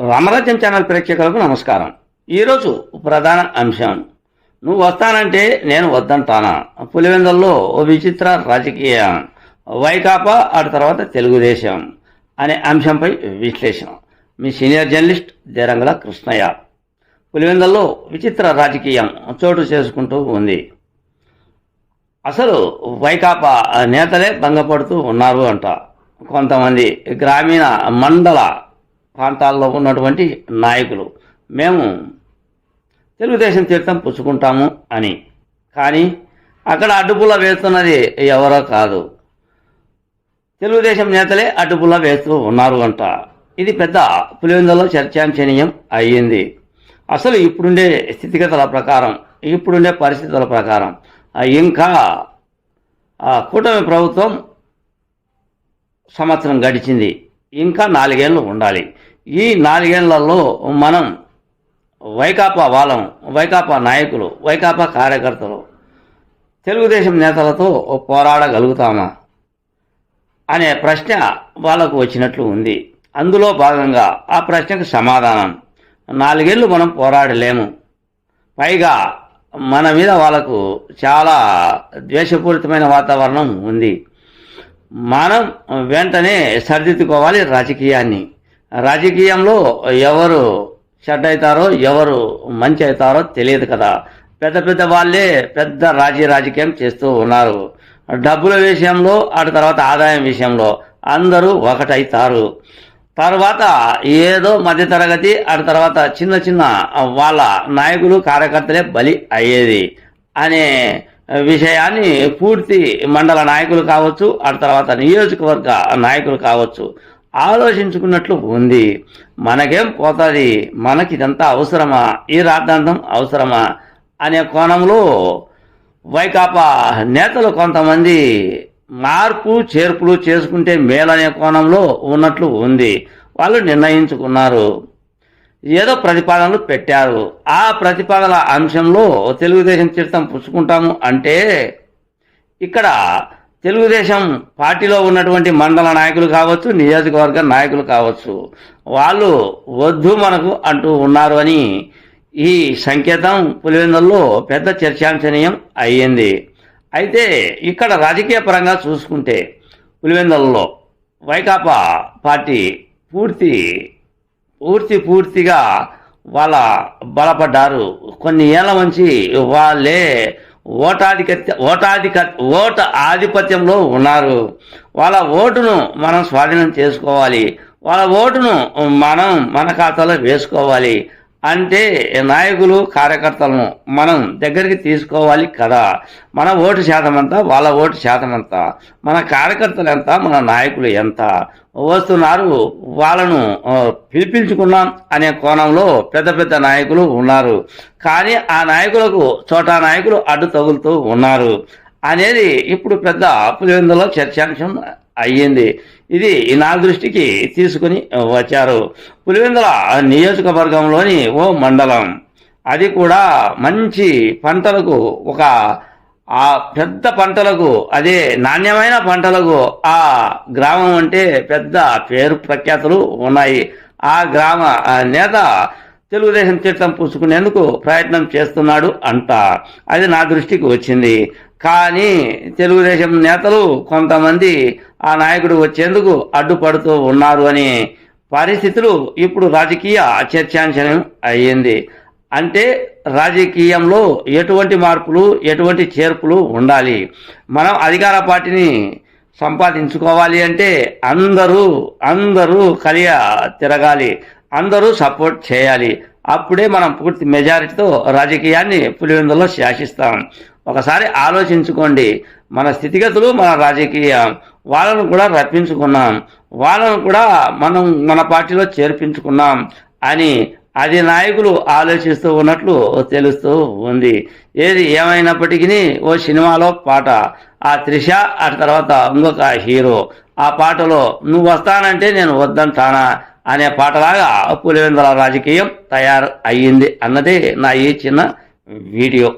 రామరాజ్యం channel ప్రేక్షకులకు నమస్కారం. ఈరోజు ప్రధాన అంశం నువ్వు వస్తానంటే నేను వద్దంటానా? పులివెందల్లో ఓ విచిత్ర రాజకీయ వైకాపా ఆ తర్వాత తెలుగుదేశం అనే అంశంపై విశ్లేషణ. మీ సీనియర్ జర్నలిస్ట్ దేరంగల కృష్ణయ్య. పులివెందల్లో విచిత్ర రాజకీయం చోటు చేసుకుంటూ ఉంది. అసలు వైకాపా నేతలే భంగపడుతూ ఉన్నారు అంట. కొంతమంది గ్రామీణ మండల ప్రాంతాల్లో ఉన్నటువంటి నాయకులు. మేము తెలుగుదేశం తీర్థం పుచ్చుకుంటాము అని. కానీ అక్కడ అడ్డుపుల వేస్తున్నది ఎవరో కాదు. తెలుగుదేశం నేతలే అడ్డుపుల వేస్తూ ఉన్నారు అంట. ఇది పెద్ద పులివెందులో చర్చాంశనీయం అయ్యింది. అసలు ఇప్పుడుండే స్థితిగతుల ప్రకారం ఇప్పుడుండే పరిస్థితుల ప్రకారం ఇంకా ఆ, కూటమి ప్రభుత్వం సంవత్సరం గడిచింది. ఇంకా నాలుగేళ్ళు ఉండాలి. ఈ నాలుగేళ్ళలో మనం వైకాపా వాళ్ళం వైకాపా నాయకులు వైకాపా కార్యకర్తలు తెలుగుదేశం నేతలతో పోరాడగలుగుతామా అనే ప్రశ్న వాళ్ళకు వచ్చినట్లు ఉంది. అందులో భాగంగా ఆ ప్రశ్నకు సమాధానం. నాలుగేళ్ళు మనం పోరాడలేము. పైగా మన మీద వాళ్ళకు చాలా ద్వేషపూరితమైన వాతావరణం ఉంది. మనం వెంటనే సరిదిద్దుకోవాలి రాజకీయాన్ని. రాజకీయంలో ఎవరు చెడ్డ అవుతారో ఎవరు మంచి అవుతారో తెలియదు కదా. పెద్ద పెద్ద వాళ్ళే పెద్ద రాజీ రాజకీయం చేస్తూ ఉన్నారు. డబ్బుల విషయంలో ఆ తర్వాత ఆదాయం విషయంలో అందరూ ఒకటైతారు. తర్వాత ఏదో మధ్యతరగతి ఆ తర్వాత చిన్న చిన్న వాళ్ళ నాయకులు కార్యకర్తలే బలి అయ్యేది అనే విషయాన్ని పూర్తి మండల నాయకులు కావచ్చు ఆ తర్వాత నియోజకవర్గ నాయకులు కావచ్చు. ఆలోచించుకున్నట్లు ఉంది. మనకేం పోతుంది? మనకి ఇదంతా అవసరమా? ఈ రాద్ధాంతం అవసరమా? అనే కోణంలో వైకాపా నేతలు కొంతమంది మార్పు చేర్పులు చేసుకుంటే మేలనే కోణంలో ఉన్నట్లు ఉంది. వాళ్ళు నిర్ణయించుకున్నారు. ఏదో ప్రతిపాదనలు పెట్టారు. ఆ ప్రతిపాదన అంశంలో తెలుగుదేశం చిత్తం పుచ్చుకుంటాము అంటే ఇక్కడ తెలుగుదేశం పార్టీలో ఉన్నటువంటి మండల నాయకులు కావచ్చు నియోజకవర్గ నాయకులు కావచ్చు వాళ్ళు వద్దు మనకు అంటూ ఉన్నారు అని ఈ సంకేతం పులివెందుల్లో పెద్ద చర్చాంశనీయం అయ్యింది. అయితే ఇక్కడ రాజకీయ పరంగా చూసుకుంటే పులివెందులలో వైకాపా పార్టీ పూర్తి పూర్తి పూర్తిగా వాళ్ళ బలపడ్డారు. కొన్ని ఏళ్ళ నుంచి వాళ్ళే ఓటాధిపత్య ఓటాధిక ఓట ఆధిపత్యంలో ఉన్నారు. వాళ్ళ ఓటును మనం స్వాధీనం చేసుకోవాలి. వాళ్ళ ఓటును మనం మన ఖాతాలో వేసుకోవాలి. అంటే నాయకులు కార్యకర్తలను మనం దగ్గరికి తీసుకోవాలి కదా. మన ఓటు శాతం ఎంత? వాళ్ళ ఓటు శాతం ఎంత? మన కార్యకర్తలు ఎంత? మన నాయకులు ఎంత? వస్తున్నారు. వాళ్ళను పిలిపించుకున్నాం అనే కోణంలో పెద్ద పెద్ద నాయకులు ఉన్నారు. కానీ ఆ నాయకులకు చోటా నాయకులు అడ్డు తగులుతూ ఉన్నారు. అనేది ఇప్పుడు పెద్ద పులివెందులో చర్చాంశం. అయ్యింది. ఇది నా దృష్టికి తీసుకుని వచ్చారు. పులివెందుల నియోజకవర్గంలోని ఓ మండలం. అది కూడా మంచి పంటలకు ఒక ఆ పెద్ద పంటలకు అదే నాణ్యమైన పంటలకు ఆ గ్రామం అంటే పెద్ద పేరు ప్రఖ్యాతులు ఉన్నాయి. ఆ గ్రామ ఆ నేత తెలుగుదేశం తీర్థం పుచ్చుకునేందుకు ప్రయత్నం చేస్తున్నాడు అంట. అది నా దృష్టికి వచ్చింది. కానీ తెలుగుదేశం నేతలు కొంతమంది ఆ నాయకుడు వచ్చేందుకు అడ్డుపడుతూ ఉన్నారు అని పరిస్థితులు ఇప్పుడు రాజకీయ చర్చాంశనం అయ్యింది. అంటే రాజకీయంలో ఎటువంటి మార్పులు ఎటువంటి చేర్పులు ఉండాలి? మనం అధికార పార్టీని సంపాదించుకోవాలి అంటే అందరూ అందరూ కలియ తిరగాలి. అందరూ సపోర్ట్ చేయాలి. అప్పుడే మనం పూర్తి మెజారిటీతో రాజకీయాన్ని పులివెందులో శాసిస్తాం. ఒకసారి ఆలోచించుకోండి. మన స్థితిగతులు మన రాజకీయం వాళ్ళను కూడా రప్పించుకున్నాం. వాళ్ళను కూడా మనం మన పార్టీలో చేర్పించుకున్నాం అని అది నాయకులు ఆలోచిస్తూ ఉన్నట్లు తెలుస్తూ ఉంది. ఏది ఏమైనప్పటికీ ఓ సినిమాలో పాట ఆ త్రిష ఆ తర్వాత ఇంకొక హీరో. ఆ పాటలో నువ్వు వస్తానంటే నేను వద్దంటానా? అనే పాటలాగా పులివెందుల రాజకీయం తయారు అయ్యింది అన్నదే నా ఈ చిన్న వీడియో.